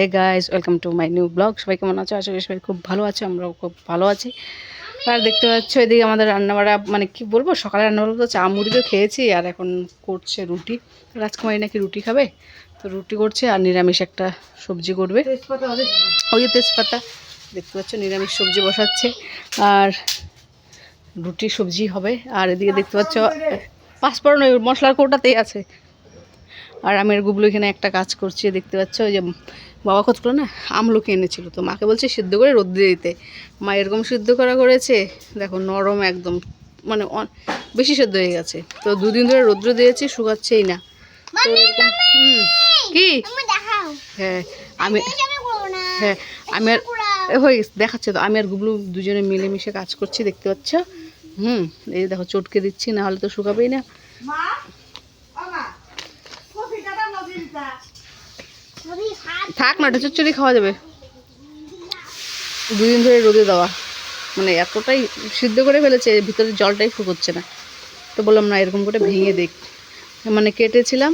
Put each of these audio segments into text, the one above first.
Hey guys welcome to my new blog সবাই কেমন আছো? আশা করি সবাই খুব ভালো আছে আমরাও খুব ভালো আছি। আর দেখতে পাচ্ছ এদিকে আমাদের রান্নাবাড়া মানে কি বলব সকালে রান্না বলব তো চা মুড়ি তো খেয়েছি আর এখন করছে রুটি। রাজকুমারী নাকি রুটি খাবে? তো রুটি করছে আর নিরামিষ একটা সবজি করবে। ওই তেজপাতা দেখতে পাচ্ছ নিরামিষ সবজি বসাচ্ছে। আর রুটি সবজি হবে। আর এদিকে দেখতে পাচ্ছ পাঁচফোড়ন ওই মশলার কৌটাতেই আছে। আর আমি আর গুবলু এখানে একটা কাজ করছি দেখতে পাচ্ছ ওই যে বাবা কত করে না আমলকি এনেছিল তো মাকে বলছে সিদ্ধ করে রোদ্রে দিতে। মা এরকম সিদ্ধ করা করেছে দেখো নরম একদম মানে অন- বেশি সেদ্ধ হয়ে গেছে। তো দুদিন ধরে রৌদ্র দিয়েছি শুকাচ্ছেই না। তো এরকম কি? হ্যাঁ আমি হ্যাঁ আমি আর এ হয়ে গেছে দেখাচ্ছে তো আমি আর গুবলু দুজনে মিলেমিশে কাজ করছি দেখতে পাচ্ছ? হুম এই দেখো চটকে দিচ্ছি না হলে তো শুকাবেই না। থাক না এটা চচ্চড়ি খাওয়া যাবে। দুদিন ধরে রোদে দেওয়া। মানে এতটাই সিদ্ধ করে ফেলেছে ভিতরে জলটাই শুকোচ্ছে না। তো বললাম, না, এরকম করে ভেঙে দেখ মানে কেটেছিলাম,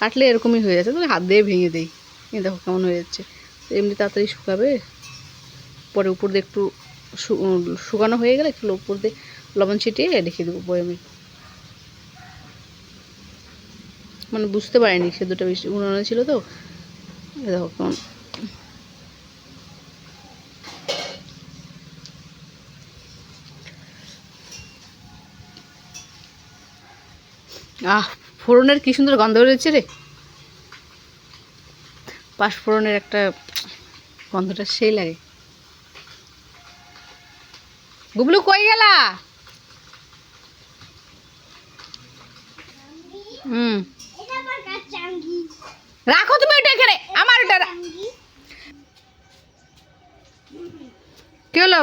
কাটলে এরকমই হয়ে যাচ্ছে তো হাত দিয়ে ভেঙে দেই। এই দেখো কেমন হয়ে যাচ্ছে। তো এমনি তাড়াতাড়ি শুকাবে। পরে উপর দিয়ে একটু শুকানো হয়ে গেলে একটু উপর দিয়ে লবণ ছিটিয়ে রেখে দেবো বয়মে। মানে বুঝতে পারিনি সেদ্ধটা বেশি উনানো ছিল তো। দেখো কেমন। আহ, ফোড়নের কি সুন্দর গন্ধ বেরোচ্ছে রে। পাঁচ ফোড়নের একটা গন্ধটা সেই লাগে। গুবলু কই গেলা? হুম। রাখো তুমি ওইটা এখানে। আমার ওটা কি হলো?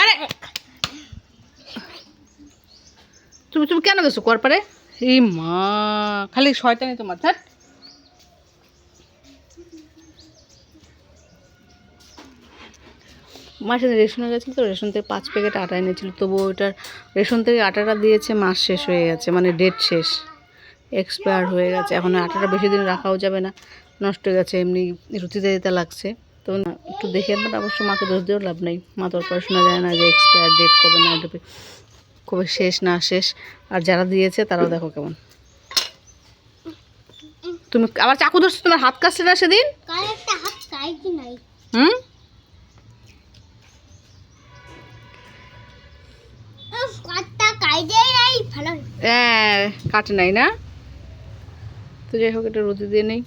আরে তুমি তুমি কেন গেছো কর পারে এই মা, খালি শয়তানি তোমার, থাক। মার সাথে রেশনে গেছিল তো রেশন থেকে পাঁচ প্যাকেট আটা এনেছিল তবু ওইটার রেশন থেকে আটাটা দিয়েছে, মাস শেষ হয়ে গেছে মানে ডেট শেষ। এক্সপায়ার হয়ে গেছে। এখন আটাটা বেশি দিন রাখাও যাবে না। নষ্ট হয়ে গেছে এমনি রুটিতে দিতে লাগছে। তো একটু দেখে মানে অবশ্য মাকে দোষ দিয়েও লাভ নেই। মা তো আর পড়াশোনা যায় না যে এক্সপায়ার ডেট কবে না দেবে কবে শেষ না শেষ। আর যারা দিয়েছে তারাও দেখো কেমন। তুমি আবার চাকু ধরছো তোমার হাত কাটছে না সেদিন? হুম? হ্যাঁ কাটে নাই না? তো যাই হোক এটা রুটি দিয়ে নেই।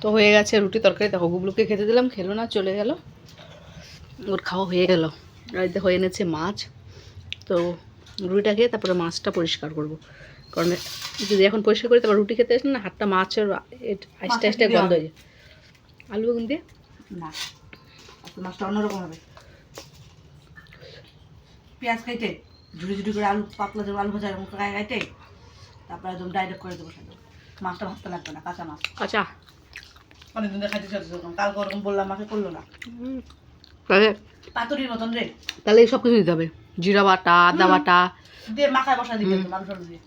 তো হয়ে গেছে রুটি তরকারি। দেখো গুবলুকে খেতে দিলাম খেলো না চলে গেল। ওর খাওয়া হয়ে গেল। আর দেখো এনেছে মাছ। তো রুটিটা খেয়ে তারপরে মাছটা পরিষ্কার করব। কারণ যদি এখন পরিষ্কার করি তারপর রুটি খেতে আসলে না হাতটা মাছের আস্তে আস্তে গন্ধ হয়ে যায়। আলু বেগুন দিয়ে? না। মাছটা অন্যরকম হবে। পেঁয়াজ কেটে ঝুড়ি ঝুড়ি করে আলু পাতলা আলু ভাজা এরকম কাটে তারপরে একদম ডাইরেক্ট করে দেবো সাথে মাছটা ভাজতে লাগবে না কাঁচা মাছ। আচ্ছা অনেকদিন চাচ্ছি ওরকম কালকে ওরকম বললাম মাকে করল না। তাহলে পাতুরির মতন রে। তাহলে সব কিছু দিতে হবে। জিরা বাটা আদা বাটা। দিয়ে মাখায় বসা দিবে মাংস দিয়ে।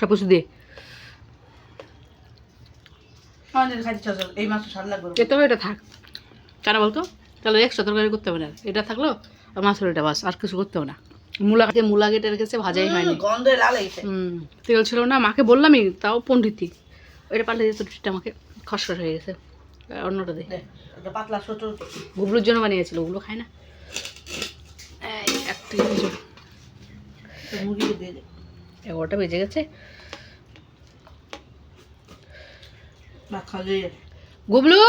সব কিছু দিয়ে এই মাছটা স্বাদ লাগবে। এতে এটা থাক। কেন বলতো? তাহলে এক্সট্রা তরকারি করতে হবে না। এটা থাকল আর মাছের এটা বাস আর কিছু করতে হবে না। মূলা গাছে মূলা গেটে রেখেছে ভাজাই হয়নি। গন্ধে লাল হুম তেল ছিল না মাকে বললামই তাও পণ্ডিতি এটা পাল্টে যেত রুটিটা আমাকে খসখস হয়ে গেছে। অন্যটা দে। পাতলা ছোট। গুবলুর জন্য বানিয়েছিল ওগুলো খায় না। একটা দিয়ে এগারোটা বেজে গেছে। গুবলু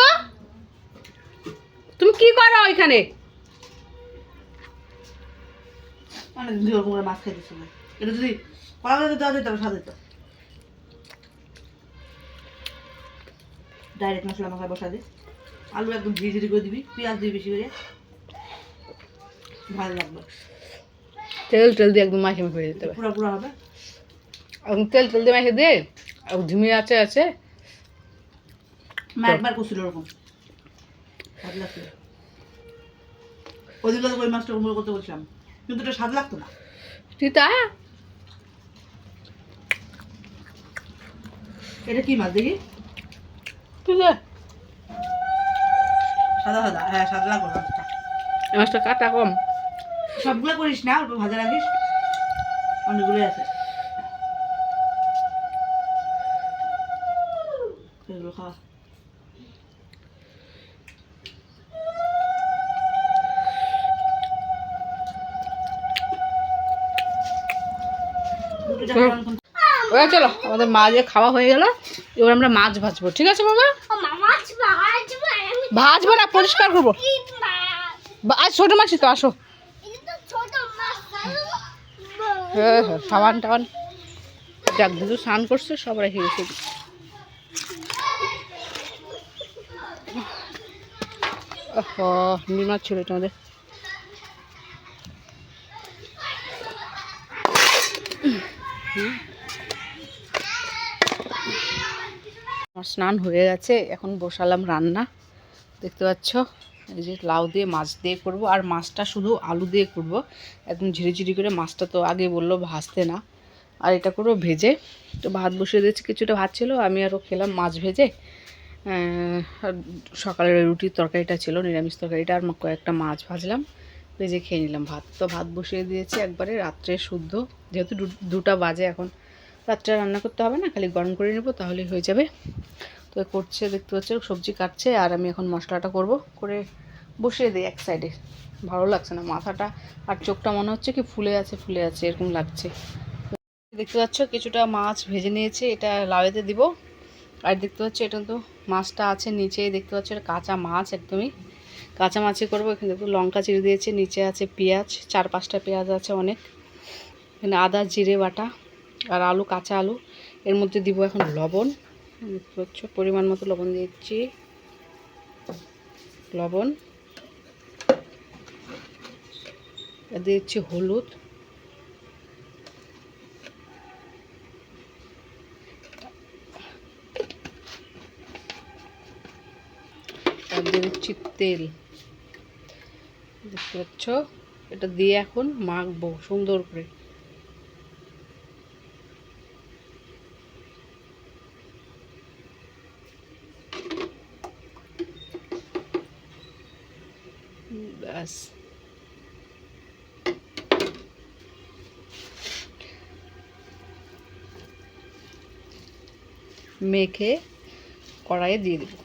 তুমি কি করো ওইখানে? অনেকদিন ধরে ওরকম মাছ খাইতেছি না। এটা যদি কলা গাছে দেওয়া যেত স্বাদ হতো ডাইরেক্ট মশলা মাখায় বসা দে। আলু একদম ধীরে ধীরে করে দিবি পেঁয়াজ দিবি বেশি করে। ভালো লাগবে। তেল তেল দিয়ে একদম মাখে মাখে দিতে হবে পুরো পুরো হবে। একদম তেল তেল দিয়ে মাখে দে। আর ঝিমিয়ে আছে আছে। মা একবার করছিল ওরকম। স্বাদ লাগছিল ওদিকে ওই মাছটা ওরকম করতে বলছিলাম। কিন্তু এটা স্বাদ লাগতো না। তিতা এটা কি মাছ দেখি? আছে সাদা সাদা হ্যাঁ সাদা লাগবে মাছটা। মাছটা কাটা কম। সবগুলো করিস না অল্প ভাজা রাখিস। অনেকগুলোই আছে। ওরা চলো আমাদের মাছ যে খাওয়া হয়ে গেল এবার আমরা মাছ ভাজবো ঠিক আছে বাবা? ভাজবো না পরিষ্কার করব। আজ ছোটো মাছই তো আসো। হ্যাঁ হ্যাঁ সাবান টাবান। যাক দুটো স্নান করছে সব রেখে গেছে। নিমাছ ছিল এটা আমাদের আমার স্নান হয়ে গেছে, এখন বসালাম রান্না। দেখতে পাচ্ছ, এই যে লাউ দিয়ে মাছ দিয়ে করব, আর মাছটা শুধু আলু দিয়ে করব। একদম ঝিরিঝিরি করে মাছটা তো আগে বলল ভাজতে না। আর এটা করব ভেজে। তো ভাত বসিয়ে দিয়েছি, কিছুটা ভাত ছিল, আমি আরও খেলাম মাছ ভেজে। সকালের রুটির তরকারিটা ছিল, নিরামিষ তরকারিটা, আর কয়েকটা মাছ ভাজলাম, ভেজে খেয়ে নিলাম ভাত। তো ভাত বসিয়ে দিয়েছি একবারে, রাত্রে শুদ্ধ, যেহেতু দুটা বাজে এখন। রাত্রে রান্না করতে হবে না, খালি গরম করে নেব তাহলেই হয়ে যাবে। তো করছে, দেখতে পাচ্ছ, সবজি কাটছে, আর আমি এখন মশলাটা করব, করে বসিয়ে দিই এক সাইডে ভালো লাগছে না মাথাটা, আর চোখটা মনে হচ্ছে কি ফুলে আছে ফুলে আছে, এরকম লাগছে। দেখতে পাচ্ছ, কিছুটা মাছ ভেজে নিয়েছে, এটা লাউয়েতে দিব। আর দেখতে পাচ্ছ, এটা তো মাছটা আছে নিচে, দেখতে পাচ্ছ, এটা কাঁচা মাছ একদমই। কাঁচা মাছই করব, এখানে দেখো লঙ্কা চিড়ে দিয়েছে, নিচে আছে পেঁয়াজ, চার পাঁচটা পেঁয়াজ আছে অনেক। এখানে আদা, জিরে, বাটা। আর আলু, কাঁচা আলু। এর মধ্যে দিব এখন লবণ। পাচ্ছ পরিমাণ মতো লবণ দিচ্ছি। লবণ। দিচ্ছি হলুদ। আর দিয়ে দিচ্ছি তেল। দেখতে পাচ্ছ? এটা দিয়ে এখন মাখবো সুন্দর করে। ব্যাস মেখে কড়াইয়ে দিয়ে দেবো।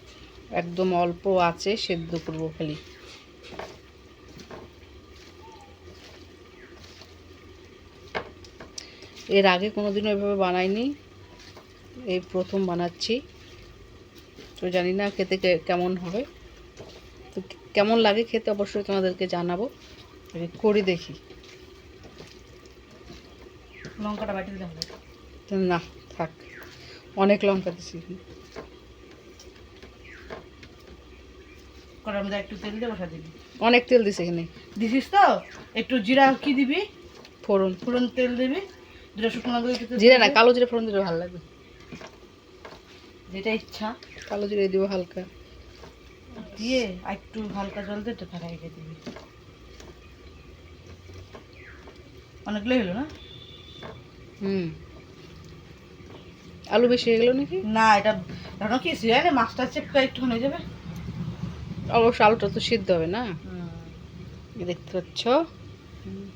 একদম অল্প আছে, সেদ্ধ করব খালি। এর আগে কোনোদিনও এভাবে বানাইনি। এই প্রথম বানাচ্ছি। তো জানি না খেতে কেমন হবে। কেমন লাগে খেতে অবশ্যই তোমাদেরকে জানাব। করি দেখি। লঙ্কাটা বাটি হবে না থাক। অনেক লঙ্কা দিছি। কড়ার মধ্যে একটু তেল দিয়ে বসা দিবি। অনেক তেল দিছে এখানে। দিছিস তো? একটু জিরা কি দিবি? ফোড়ন। ফোড়ন তেল দিবি। দুটো শুকনো লঙ্কা জিরে না কালো জিরে ফোড়ন দিলে ভালো লাগবে। যেটা ইচ্ছা। কালো জিরে দিব হালকা। দিয়ে একটু হালকা জল দিয়ে ঢাকা রেখে দিবি। অনেকগুলো হলো না? হুম। আলু বেশি হয়ে গেল নাকি? না এটা ধরো কি সিরিয়ালে মাছটা চেপটা একটুখানি হয়ে যাবে। অবশ্য আলুটা তো সিদ্ধ হবে না? দেখতে পাচ্ছ?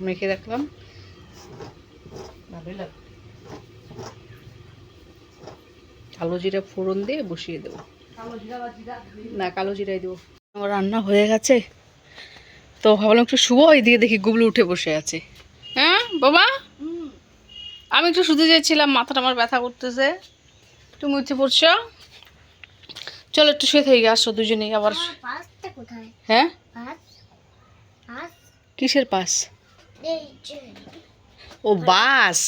মেখে রাখলাম ভালোই লাগে আলু জিরা ফোড়ন দিয়ে বসিয়ে দেবো। না কালো জিরাই দেবো। আমার রান্না হয়ে গেছে। তো ভাবলাম একটু শুভ এইদিকে দেখি গুবলু উঠে বসে আছে। হ্যাঁ বাবা আমি একটু শুতে চেয়েছিলাম মাথাটা আমার ব্যথা করতেছে। তুমি উঠে পড়ছো? চলো একটু শুয়ে থেকে আসো দুজনেই আবার হ্যাঁ? কিসের পাস ও বাস।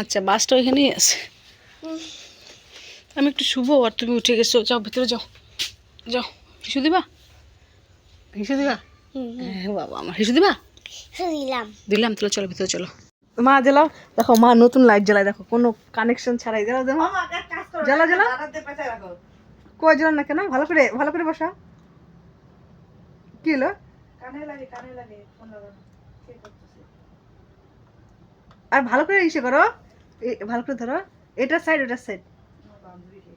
আচ্ছা বাসটা ওইখানেই আছে। আমি একটু শুভ আর তুমি উঠে গেছো। যাও ভিতরে যাও। যাও। হিসু দিবা? হিসু দিবা? হ্যাঁ বাবা আমার হিসু দিবা? দিলাম। দিলাম তাহলে চলো ভিতরে চলো। মা জ্বালাও। দেখো মা নতুন লাইট জ্বালায়। দেখো কোনো কানেকশন ছাড়াই। জ্বালাও দেখো জ্বালা, জ্বালা। কয় জ্বালান না কেন? ভালো করে ভালো করে বসা কি হলো? আর ভালো করে ইসে করো। এ- ভালো করে ধরো। এটা সাইড ওটা সাইড আমার বান্ধবীকে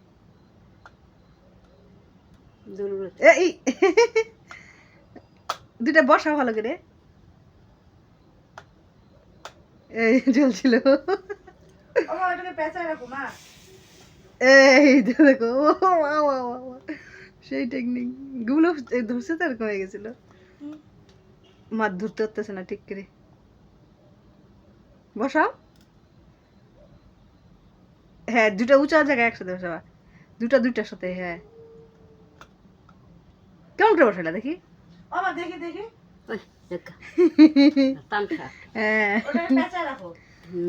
এই। দুটা বসা ভালো করে। এই মা এই দেখো। সেই টেকনিকগুলো ধরছে তো এরকম হয়ে গেছিল। মাছ ধরতে হতেছে না ঠিক করে। বসাও। হ্যাঁ দুটা উঁচা জায়গায় একসাথে বসাবা। দুটা দুইটার সাথে হ্যাঁ। কেমন করে বসালা দেখি। ও দেখি দেখি। হ্যাঁ।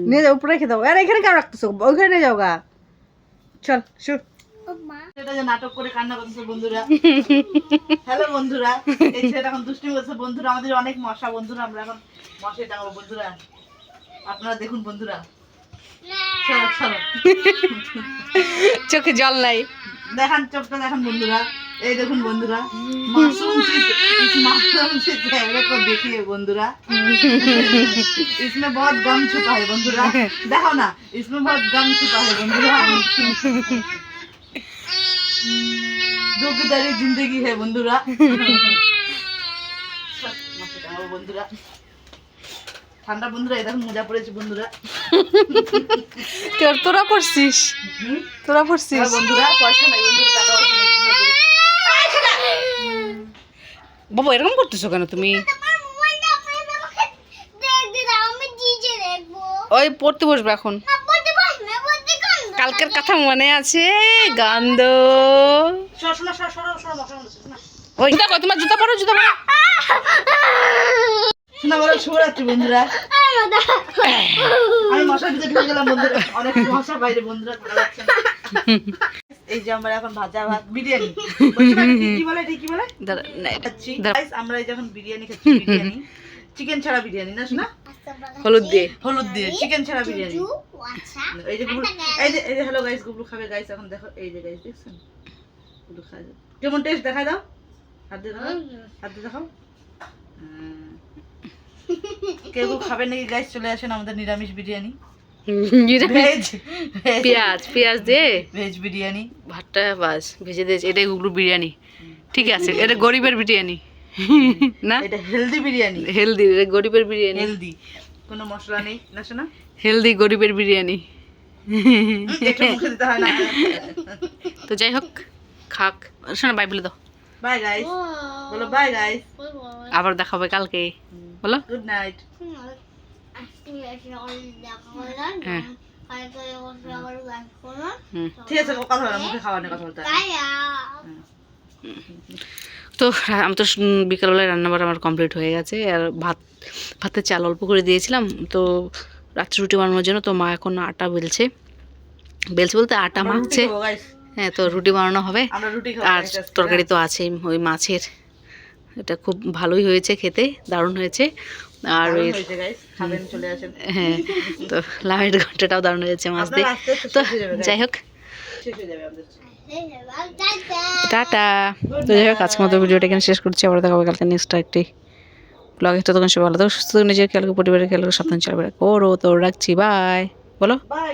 নিয়ে যাও উপরে রেখে দাও। আর এখানে কেন রাখতেছো? ওইখানে যাও গা। চল নাটক করে কান্না করতেছে বন্ধুরা। হ্যালো বন্ধুরা এই ছেলেটা এখন করছে বন্ধুরা আমাদের অনেক মশা বন্ধুরা আমরা এখন মশাই টাঙাবো বন্ধুরা। আপনারা দেখুন বন্ধুরা। চোখে জল নাই। দেখান চোখটা দেখান বন্ধুরা এই দেখুন বন্ধুরা মাশরুম माशरूम से चेहरे को देखिए बंधुरा इसमें बहुत गम छुपा है बंधुरा देखो ना इसमें बहुत गम छुपा है बंधुरा दुखदारी जिंदगी है बंधुरा বন্ধুরা ঠান্ডা বন্ধুরা এই মজা পড়েছে বন্ধুরা তোর তোরা পড়ছিস তোরা পড়ছিস বন্ধুরা পয়সা নাই বন্ধুরা টাকা বাবা এরকম করতেছো কেন তুমি ওই পড়তে বসবে এখন কালকের কথা মনে আছে গান্ধ ওই দেখো তোমার জুতা পরো জুতা পরো শোনা বলো শুভরাত্রি বন্ধুরা। আমি মশার ভিতরে ঢুকে গেলাম বন্ধুরা। অনেক মশা বাইরে বন্ধুরা। এই যে আমরা এখন ভাজা ভাত বিরিয়ানি। কি- বলে কি বলে? আমরা যখন বিরিয়ানি খাচ্ছি বিরিয়ানি। চিকেন ছাড়া বিরিয়ানি না শোনা? হলুদ দিয়ে। হলুদ দিয়ে চিকেন ছাড়া বিরিয়ানি। আচ্ছা। এই যে এই যে এই যে হ্যালো গাইস গুবলু খাবে। গাইস এখন দেখো এই যে গাইস দেখছেন? গুবলু খায় কেমন টেস্ট দেখাই দাও। হাত দিয়ে দেখাও। হাত দিয়ে দেখাও। কেউ কেউ খাবে নাকি গাইস চলে আসেন আমাদের নিরামিষ বিরিয়ানি। ভেজ পেঁয়াজ পেঁয়াজ দিয়ে? ভেজ বিরিয়ানি। ভাতটা বাস ভেজে দিয়েছে। এটাই গুগলু বিরিয়ানি। ঠিক আছে এটা গরিবের বিরিয়ানি। না? এটা হেলদি বিরিয়ানি। হেলদি এটা গরিবের বিরিয়ানি। হেলদি কোনো মশলা নেই না শোনা? হেলদি গরিবের বিরিয়ানি। হুম, একটু মুখে দিতে হয় না। তো যাই হোক খাক। শোনো বাই বলে দাও। বাই গাইস বলো বাই গাইস আবার দেখাবে কালকে। বলো। গুড নাইট হ্যাঁ আছে বলতে হয়। তো আমি তো বিকালবেলায় রান্নাবাড়া আমার কমপ্লিট হয়ে গেছে আর ভাত ভাতের চাল অল্প করে দিয়েছিলাম তো রাত্রে রুটি বানানোর জন্য তো মা এখন আটা বেলছে। বেলছে বলতে আটা মাখছে। হ্যাঁ তো রুটি বানানো হবে আর তরকারি তো আছেই ওই মাছের। এটা খুব ভালোই হয়েছে খেতে দারুণ হয়েছে। আর হ্যাঁ তো লাভের ঘন্টাটাও দারুণ হয়েছে মাছ দিয়ে। তো। যাই হোক। টাটা। তো যাই হোক আজকের মতো ভিডিওটা এখানে শেষ করছি। আবার দেখা হবে কালকে নেক্সট একটি ব্লগে ততক্ষণ সব ভালো থাকো সুস্থ নিজের খেয়াল পরিবারের খেয়াল সাবধান চলবে করো। তো রাখছি বাই বলো? বাই